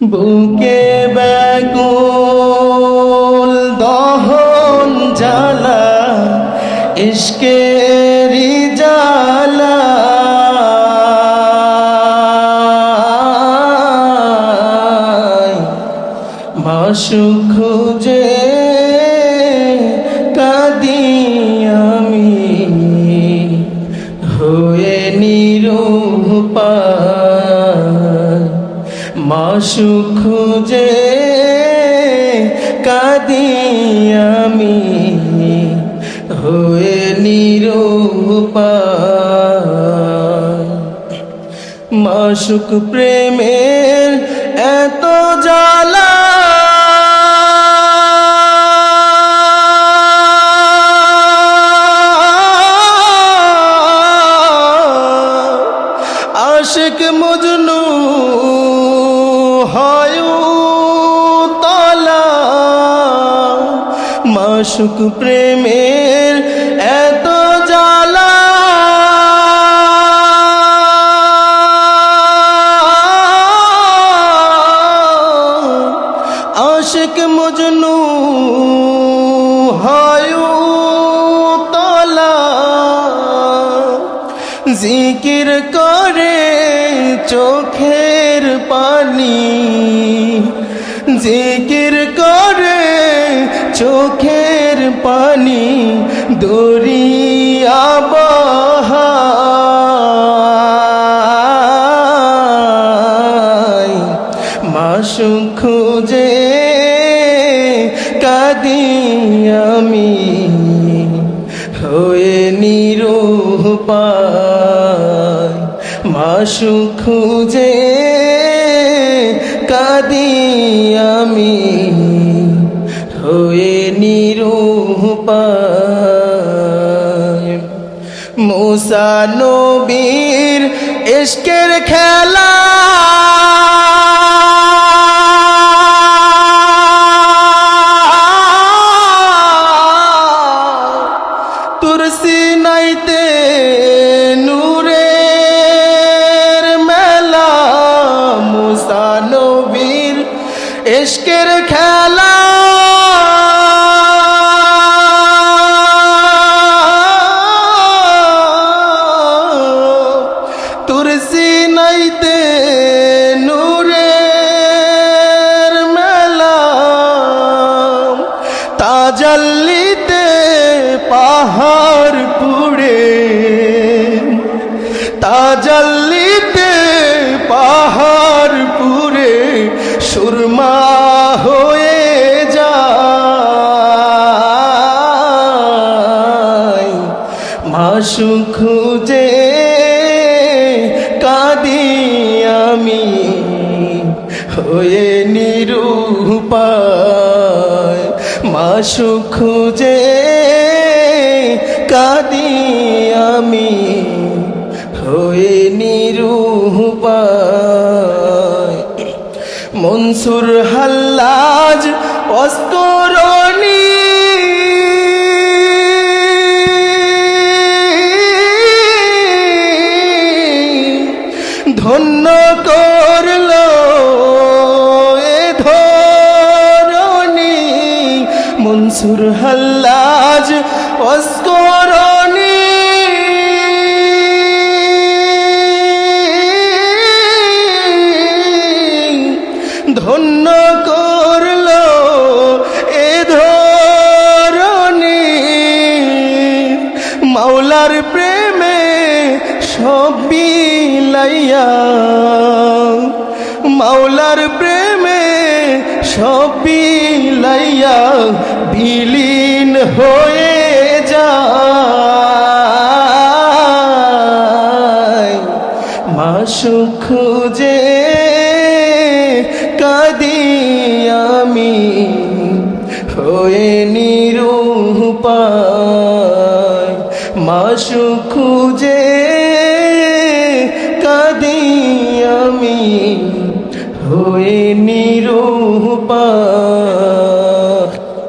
বুকে ব্যাকুল দহন জ্বালা ইশকেরি জ্বালা যে মাসু খুঁজে কাদি আমি। হয়ে নিরূপা মাসুক প্রেমের মাসুক প্রেমের এত জ্বালা। আশিক মজনু হয় তলা। জিকির করে চোখের পানি। জিকির করে চোখের পানি দরিয়া বহায় মাসু খুঁজে কাদি আমি, হয়ে নিরূপায় মাসু খুঁজে কাদি আমি, হয়ে মুসা নবীর ইশকের খেলা পাহাড় পুড়ে তাজাল্লিতে পাহাড় পুড়ে সুরমা হয়ে যায়। মাসু খুঁজে কাদি আমি হয়ে নিরূপায়। মাসু খুঁজে কাদি আমি হয়ে নিরূপায় মনসুর হাল্লাজ অস্তরণী ধন্য করল এ ধরণী মনসুর হাল্লাজ অস্করণী ধন্য করল এ ধরণী। মাওলার প্রেমে সব বিলাইয়া। মাওলার প্রেমে সব বিলাইয়া। বিলীন হয়ে যায়। মাসু খুঁজে কাদি আমি হয়ে নিরূপায়। মাসু